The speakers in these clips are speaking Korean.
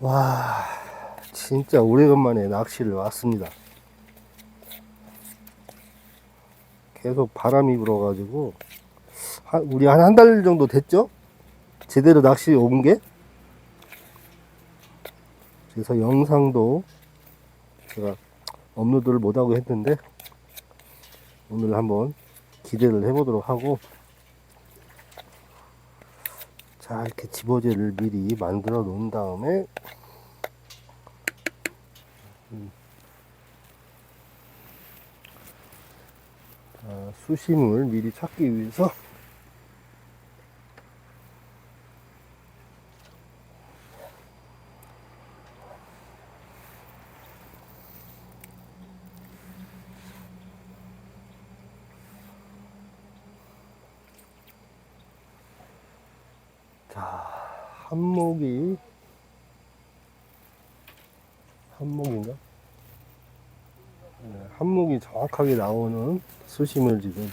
와, 진짜 오래간만에 낚시를 왔습니다. 계속 바람이 불어가지고, 한, 우리 한 한 달 정도 됐죠? 제대로 낚시 온 게? 그래서 영상도 제가 업로드를 못하고 했는데, 오늘 한번 기대를 해보도록 하고, 자, 이렇게 집어제를 미리 만들어 놓은 다음에, 음. 자, 수심을 미리 찾기 위해서, 자, 한목이, 한목인가? 네, 한목이 정확하게 나오는 수심을 지금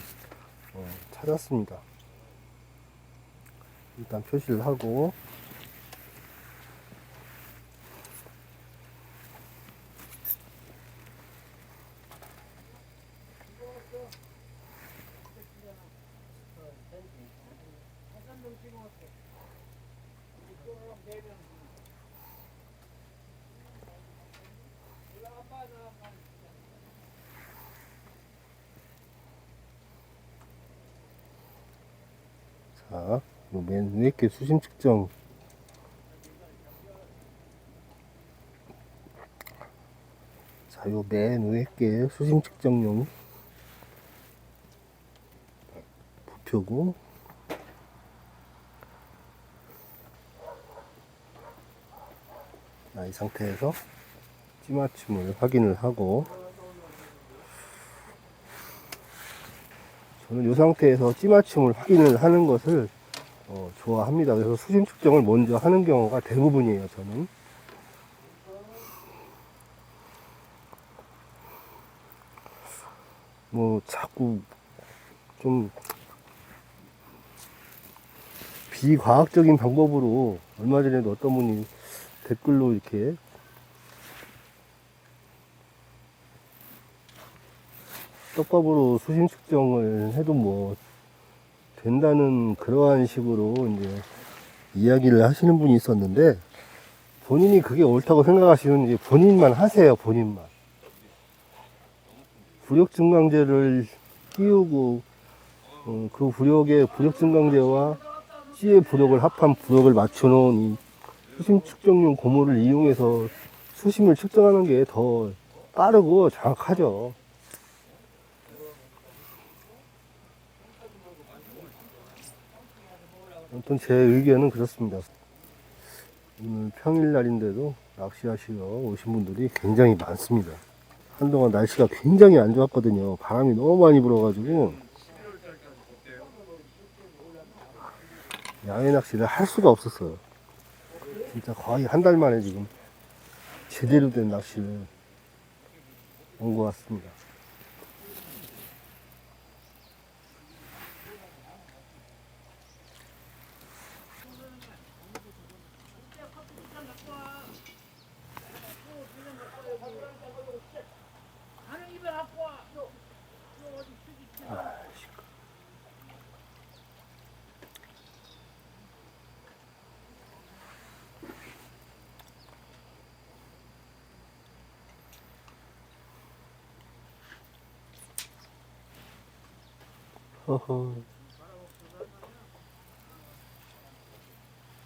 어, 찾았습니다. 일단 표시를 하고, 자, 요맨 위에 게 수심 측정. 자, 요 맨 위에 게 수심 측정용 부표고. 자, 이 상태에서 찌맞춤을 확인을 하고 저는 이 상태에서 찌맞춤을 확인을 하는 것을 어, 좋아합니다. 그래서 수심 측정을 먼저 하는 경우가 대부분이에요. 저는 뭐 자꾸 좀 비과학적인 방법으로 얼마 전에도 어떤 분이 댓글로 이렇게 떡밥으로 수심 측정을 해도 뭐 된다는 그러한 식으로 이제 이야기를 하시는 분이 있었는데 본인이 그게 옳다고 생각하시는지 본인만 하세요 본인만 부력 증강제를 띄우고 어, 그 부력의 부력 증강제와 C의 부력을 합한 부력을 맞춰놓은 이 수심 측정용 고무를 이용해서 수심을 측정하는 게 더 빠르고 정확하죠. 아무튼 제 의견은 그렇습니다. 오늘 평일 날인데도 낚시하시러 오신 분들이 굉장히 많습니다. 한동안 날씨가 굉장히 안 좋았거든요. 바람이 너무 많이 불어가지고 야외 낚시를 할 수가 없었어요. 진짜 거의 한 달 만에 지금 제대로 된 낚시를 온 것 같습니다.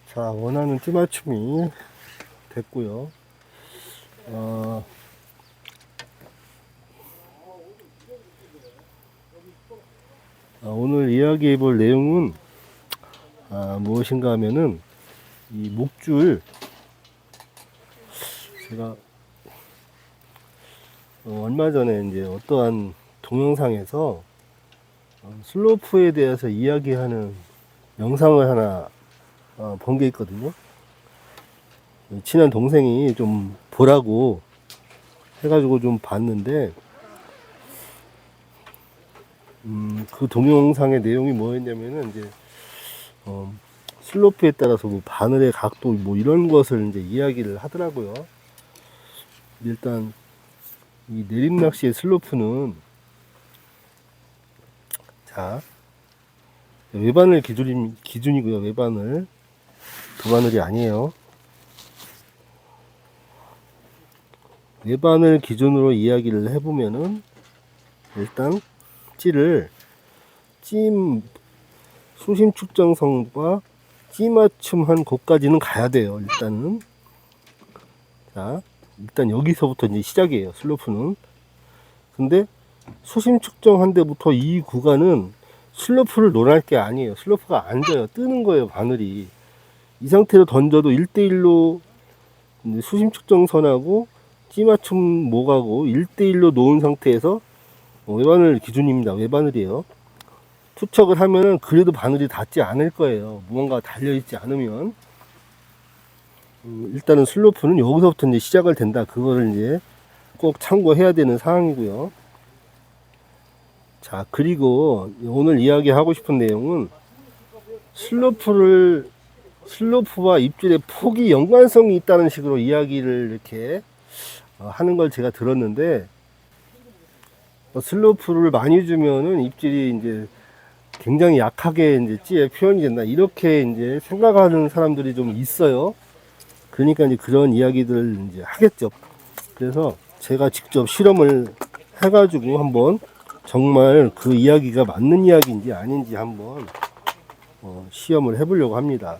자, 원하는 찌맞춤이 됐고요. 어, 아, 오늘 이야기해 볼 내용은 아, 무엇인가 하면은 이 목줄 제가 어, 얼마 전에 이제 어떠한 동영상에서 어, 슬로프에 대해서 이야기하는 영상을 하나 어, 본게 있거든요. 친한 동생이 좀 보라고 해가지고 좀 봤는데, 음, 그 동영상의 내용이 뭐였냐면은 이제 어, 슬로프에 따라서 뭐 바늘의 각도 뭐 이런 것을 이제 이야기를 하더라고요. 일단 이 내림 낚시의 슬로프는 자 외바늘 기준이, 기준이고요. 외바늘 두 바늘이 아니에요. 외바늘 기준으로 이야기를 해보면은 일단 찌를 찜 수심 측정성과 찌 맞춤한 곳까지는 가야 돼요. 일단은 자 일단 여기서부터 이제 시작이에요. 슬로프는 근데 수심 측정한 데부터 이 구간은 슬로프를 논할 게 아니에요. 슬로프가 앉아요. 뜨는 거예요. 바늘이 이 상태로 던져도 1대1로 수심 측정선하고 찌 맞춤 목하고 1대1로 놓은 상태에서 어, 외바늘 기준입니다. 외바늘이에요. 투척을 하면은 그래도 바늘이 닿지 않을 거예요. 무언가 달려있지 않으면. 음, 일단은 슬로프는 여기서부터 이제 시작을 된다. 그거를 이제 꼭 참고해야 되는 상황이고요. 자, 그리고 오늘 이야기하고 싶은 내용은 슬로프를 슬로프와 입질의 폭이 연관성이 있다는 식으로 이야기를 이렇게 어, 하는 걸 제가 들었는데 어, 슬로프를 많이 주면은 입질이 이제 굉장히 약하게 이제 찌에 표현이 된다 이렇게 이제 생각하는 사람들이 좀 있어요. 그러니까 이제 그런 이야기들을 이제 하겠죠. 그래서 제가 직접 실험을 해가지고 한번 정말 그 이야기가 맞는 이야기인지 아닌지 한번 어, 시험을 해보려고 합니다.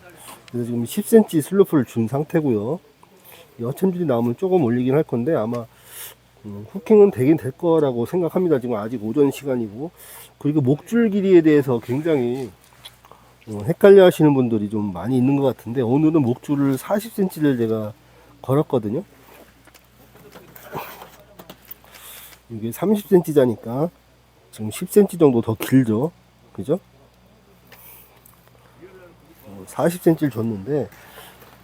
그래서 지금 10cm 슬로프를 준 상태고요. 이 어챔질이 나오면 조금 올리긴 할 건데 아마 음, 후킹은 되긴 될 거라고 생각합니다. 지금 아직 오전 시간이고 그리고 목줄 길이에 대해서 굉장히 어, 헷갈려 하시는 분들이 좀 많이 있는 것 같은데 오늘은 목줄을 40cm를 제가 걸었거든요. 이게 30cm자니까 지금 10cm 정도 더 길죠. 그죠? 40cm를 줬는데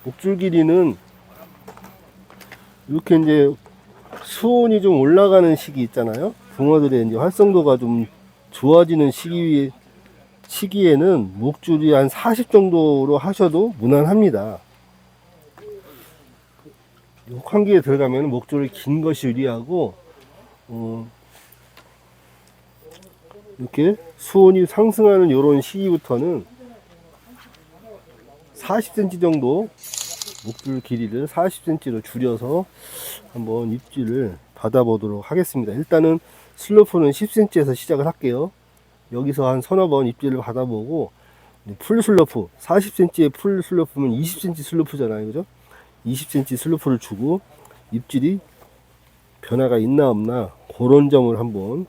목줄 길이는 이렇게 이제 수온이 좀 올라가는 시기 있잖아요. 붕어들의 이제 활성도가 좀 좋아지는 시기 시기에는 목줄이 한 40 정도로 하셔도 무난합니다. 환기에 들어가면 목줄이 긴 것이 유리하고 어, 이렇게 수온이 상승하는 이런 시기부터는 40cm 정도 목줄 길이를 40cm로 줄여서 한번 입질을 받아보도록 하겠습니다. 일단은 슬로프는 10cm에서 시작을 할게요. 여기서 한 서너 번 입질을 받아보고 풀 슬로프 40cm의 풀 슬로프면 20cm 슬로프잖아요. 그죠? 20cm 슬로프를 주고 입질이 변화가 있나 없나 그런 점을 한번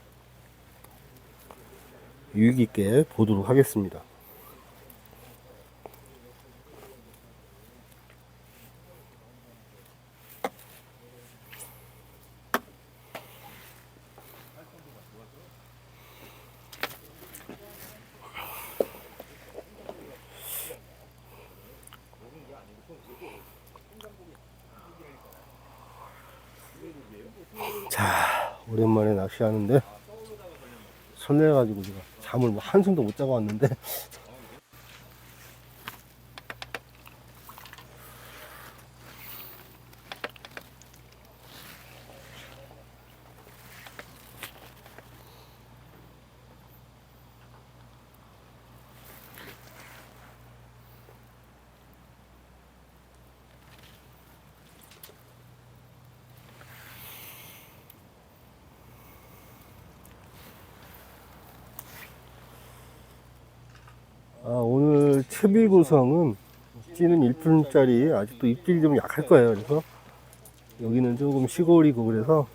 유익 있게 보도록 하겠습니다. 자, 오랜만에 낚시하는데 설레가지고 제가 잠을 뭐 한숨도 못 자고 왔는데 아, 오늘 채비 구성은 찌는 1분짜리 아직도 입질이 좀 약할 거예요. 그래서 여기는 조금 시골이고 그래서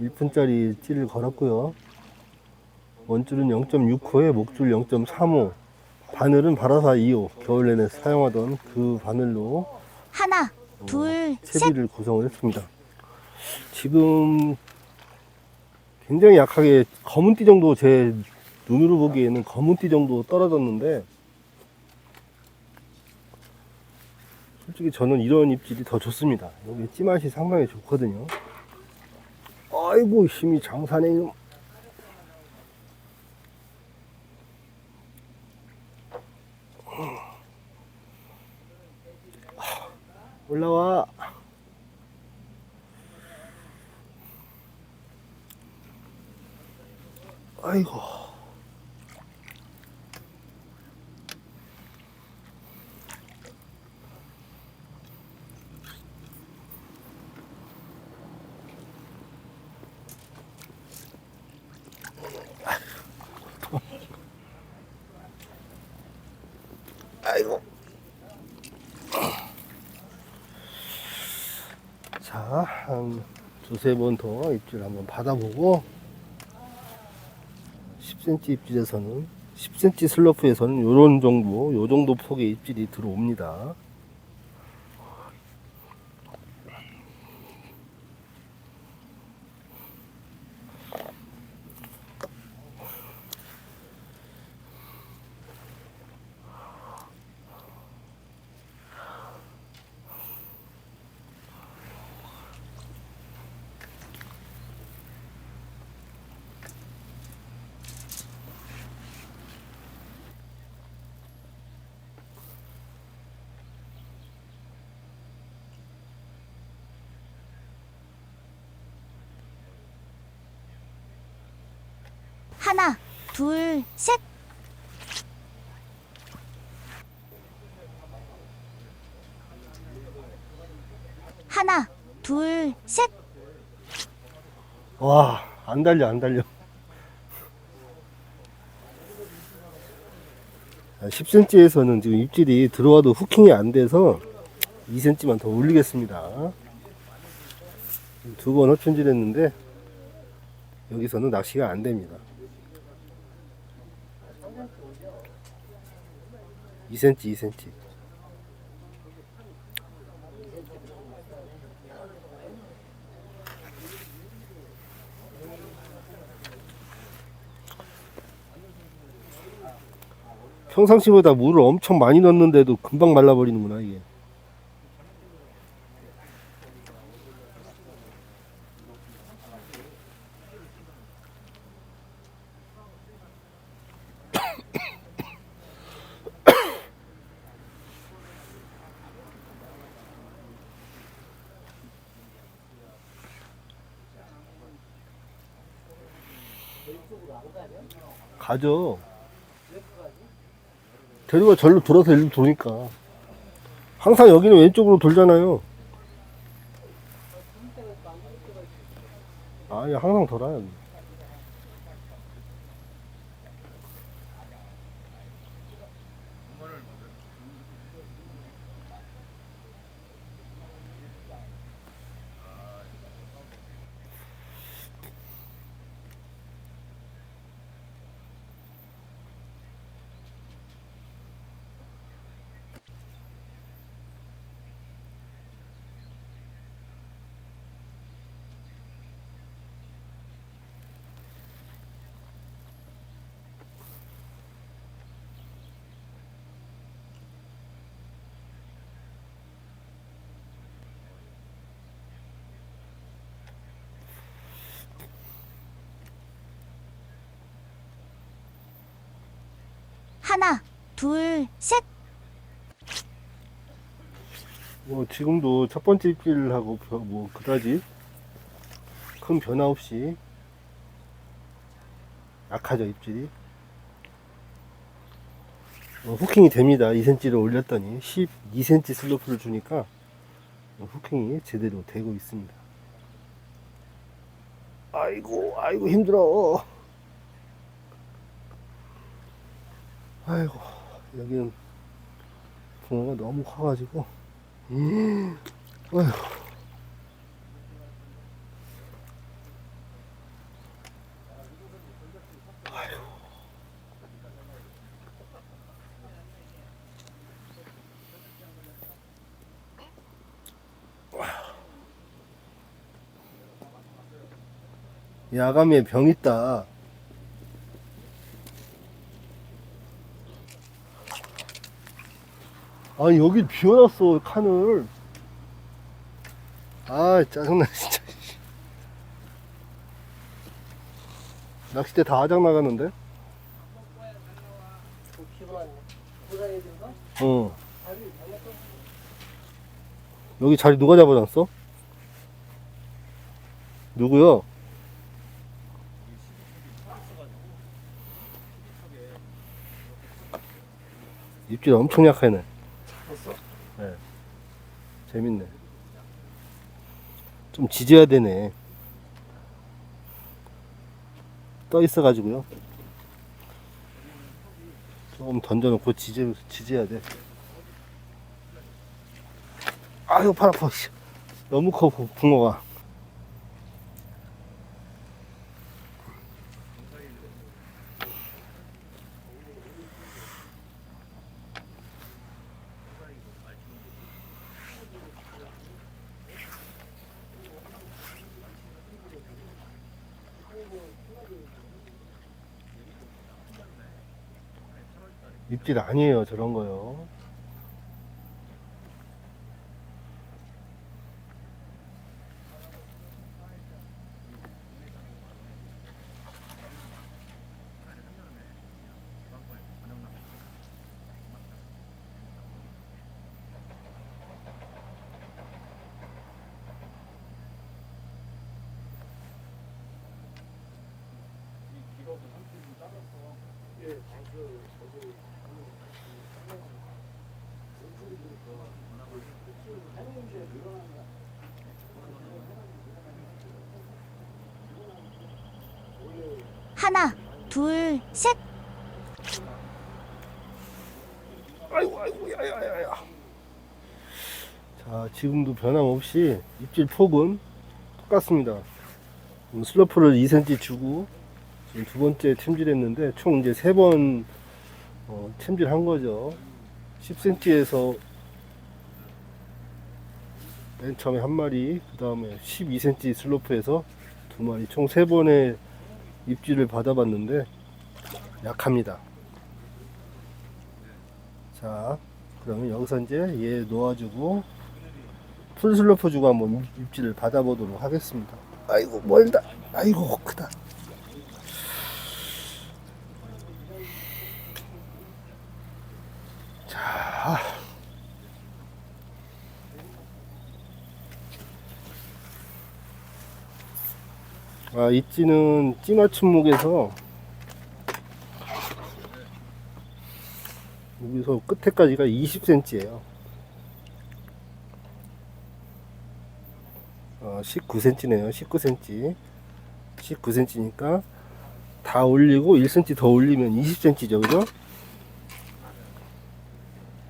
1분짜리 찌를 걸었고요. 원줄은 0.65에 목줄 0.35 바늘은 바라사 2호 겨울 내내 사용하던 그 바늘로 하나, 둘, 셋. 채비를 구성을 했습니다. 지금 굉장히 약하게 검은띠 정도 제 눈으로 보기에는 검은띠 정도 떨어졌는데 솔직히 저는 이런 입질이 더 좋습니다. 여기 찌맛이 상당히 좋거든요. 아이고 힘이 장사네 이놈. 올라와. 아이고. 자, 한 두세 번 더 입질 한번 받아보고 10cm 입질에서는 10cm 슬로프에서는 요런 정도, 요 정도 폭의 입질이 들어옵니다. 하나, 둘, 셋. 하나, 둘, 셋. 와, 안 달려, 안 달려. 10cm에서는 지금 입질이 들어와도 후킹이 안 돼서 2cm만 더 올리겠습니다. 두번 허춘질 했는데 여기서는 낚시가 안 됩니다. 2cm, 2cm. 평상시보다 물을 엄청 많이 넣는데도 금방 말라버리는구나 이게 가죠. 대류가 절로 돌아서 일로 도니까. 항상 여기는 왼쪽으로 돌잖아요. 아니 항상 돌아요 하나, 둘, 셋. 뭐 지금도 첫 번째 입질하고 벼- 뭐 그다지 큰 변화 없이 약하죠 입질이. 어, 후킹이 됩니다. 2cm를 올렸더니 12cm 슬로프를 주니까 후킹이 제대로 되고 있습니다. 아이고 아이고 힘들어 아이고 여기는 붕어가 너무 커가지고 음, 어휴. 야감에 병 있다. 아니 여기 비워놨어 칸을. 아 짜증나 진짜. 낚싯대 다 아작 나가는데? 어. 여기 자리 누가 잡아놨어? 누구요? 입질 엄청 약하네. 네. 재밌네. 좀 지져야 되네. 떠 있어가지고요. 조금 던져놓고 지져, 지져야 돼. 아유, 팔 아파. 씨. 너무 커, 붕- 붕어가. 입질 아니에요, 저런 거요. 하나, 둘, 셋. 아이고, 아이고, 야야야야. 자, 지금도 변함없이 입질 폭은 똑같습니다. 지금 슬로프를 2cm 주고 지금 두 번째 챔질했는데 총 이제 세번 어, 챔질한 거죠. 10cm에서 맨 처음에 한 마리, 그 다음에 12cm 슬로프에서 두 마리, 총 세 번의 입질을 받아봤는데 약합니다. 자, 그러면 여기서 이제 얘 놓아주고 풀 슬로프 주고 한번 입질을 받아보도록 하겠습니다. 아이고 멀다. 아이고 크다. 자. 아, 입지는 찌맞춤목에서 여기서 끝에까지가 20cm예요. 어, 19cm네요. 19cm. 19cm니까 다 올리고 1cm 더 올리면 20cm죠. 그죠?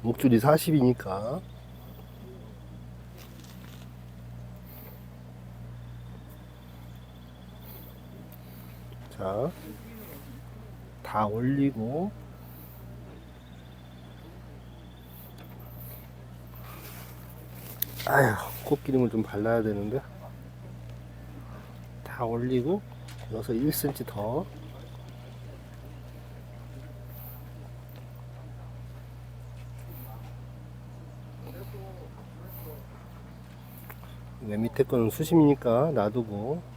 목줄이 40이니까. 자, 다 올리고 아휴, 코기름을 좀 발라야 되는데. 다 올리고, 여기서 1cm 더. 맨 밑에 거는 수심이니까 놔두고.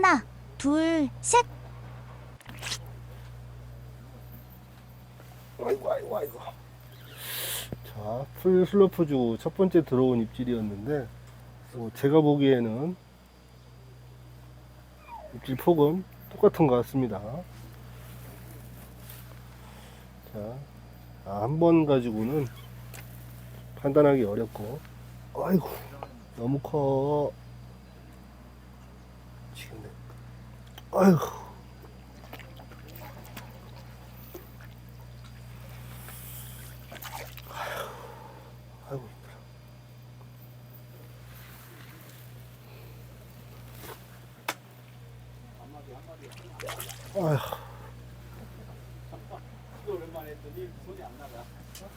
하나, 둘, 셋. 아이고 아이고 아이고. 자 풀 슬로프 주고 첫 번째 들어온 입질이었는데 어, 제가 보기에는 입질 폭은 똑같은 것 같습니다. 자한 번 가지고는 판단하기 어렵고. 아이고 너무 커 미치겠네 아이고 아이고 힘들어. 아휴.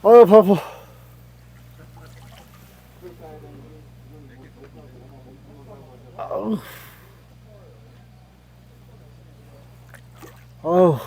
아유, 바빠. 아우. 아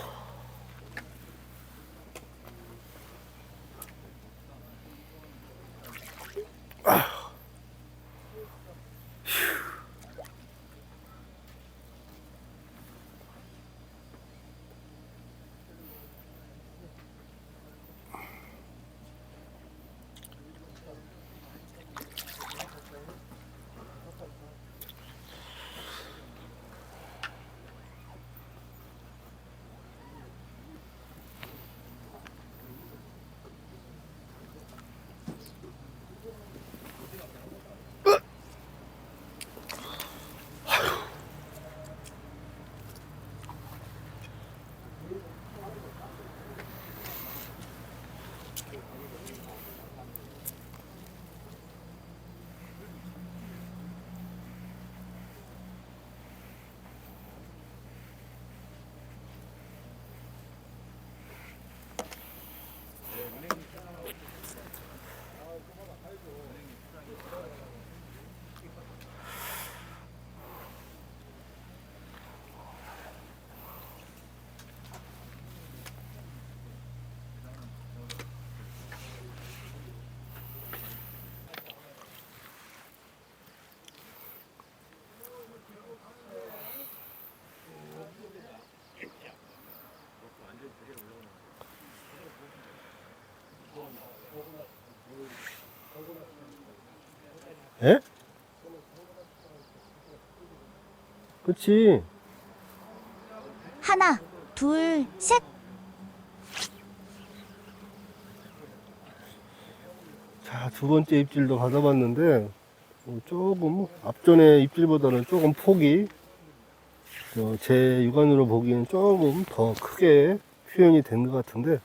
에? 그치. 하나, 둘, 셋. 자, 두 번째 입질도 받아봤는데, 어, 조금, 앞전에 입질보다는 조금 폭이, 어, 제 육안으로 보기에는 조금 더 크게 표현이 된 것 같은데,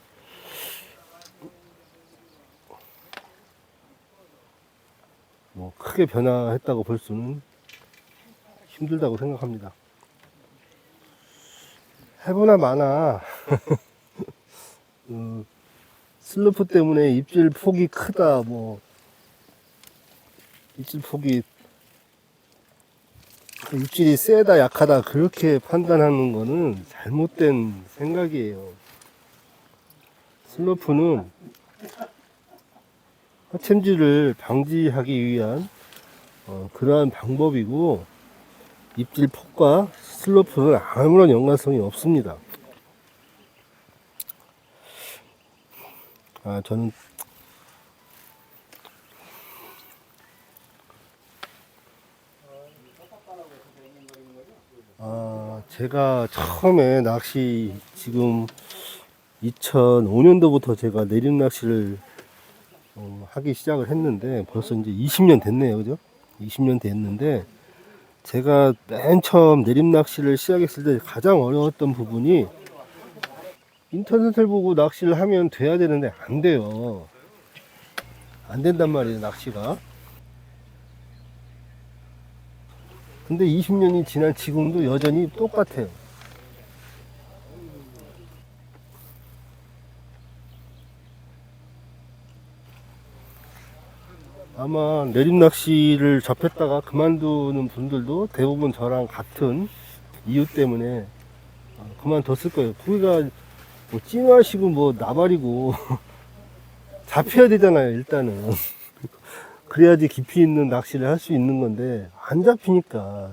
뭐, 크게 변화했다고 볼 수는 힘들다고 생각합니다. 해보나 마나, 어, 슬로프 때문에 입질 폭이 크다, 뭐, 입질 폭이, 입질이 세다, 약하다, 그렇게 판단하는 거는 잘못된 생각이에요. 슬로프는 하챔질을 방지하기 위한 어, 그러한 방법이고, 입질 폭과 슬로프는 아무런 연관성이 없습니다. 아, 저는 아, 제가 처음에 낚시 지금 2005년도부터 제가 내림 낚시를 어, 하기 시작을 했는데 벌써 이제 20년 됐네요. 그죠? 20년 됐는데 제가 맨 처음 내림 낚시를 시작했을 때 가장 어려웠던 부분이 인터넷을 보고 낚시를 하면 돼야 되는데 안 돼요. 안 된단 말이에요, 낚시가. 근데 20년이 지난 지금도 여전히 똑같아요. 아마 내림 낚시를 접했다가 그만두는 분들도 대부분 저랑 같은 이유 때문에 어, 그만뒀을 거예요. 거기가 뭐 찐하시고 뭐 나발이고 잡혀야 되잖아요 일단은 그래야지 깊이 있는 낚시를 할 수 있는 건데 안 잡히니까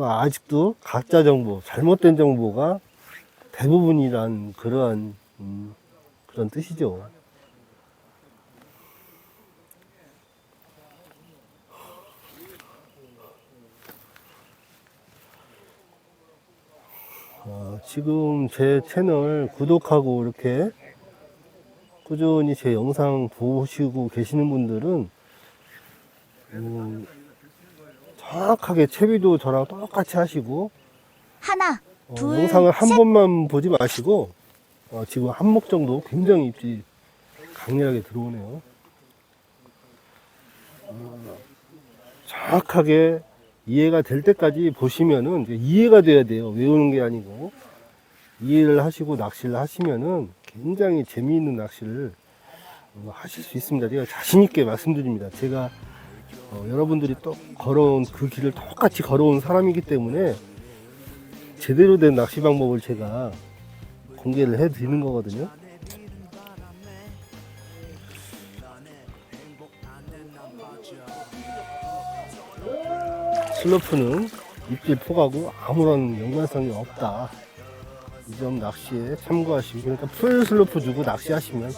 아직도 가짜 정보, 잘못된 정보가 대부분이란 그러한 음, 그런 뜻이죠. 지금 제 채널 구독하고 이렇게 꾸준히 제 영상 보시고 계시는 분들은 음, 정확하게 채비도 저랑 똑같이 하시고 하나, 어, 둘, 영상을 한 셋. 번만 보지 마시고 어, 지금 한목 정도 굉장히 입지 강렬하게 들어오네요. 어, 정확하게 이해가 될 때까지 보시면은 이해가 돼야 돼요. 외우는 게 아니고 이해를 하시고 낚시를 하시면은 굉장히 재미있는 낚시를 어, 하실 수 있습니다. 제가 자신 있게 말씀드립니다. 제가 어, 여러분들이 또 걸어온 그 길을 똑같이 걸어온 사람이기 때문에 제대로 된 낚시 방법을 제가 공개를 해 드리는 거거든요. 슬로프는 입질 포가고 아무런 연관성이 없다. 이 점 낚시에 참고하시고 그러니까 풀 슬로프 주고 낚시하시면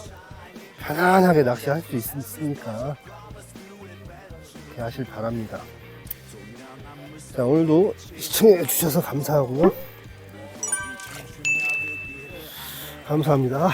편안하게 낚시할 수 있, 있으니까 그렇게 하실 바랍니다. 자 오늘도 시청해 주셔서 감사하고요. 감사합니다.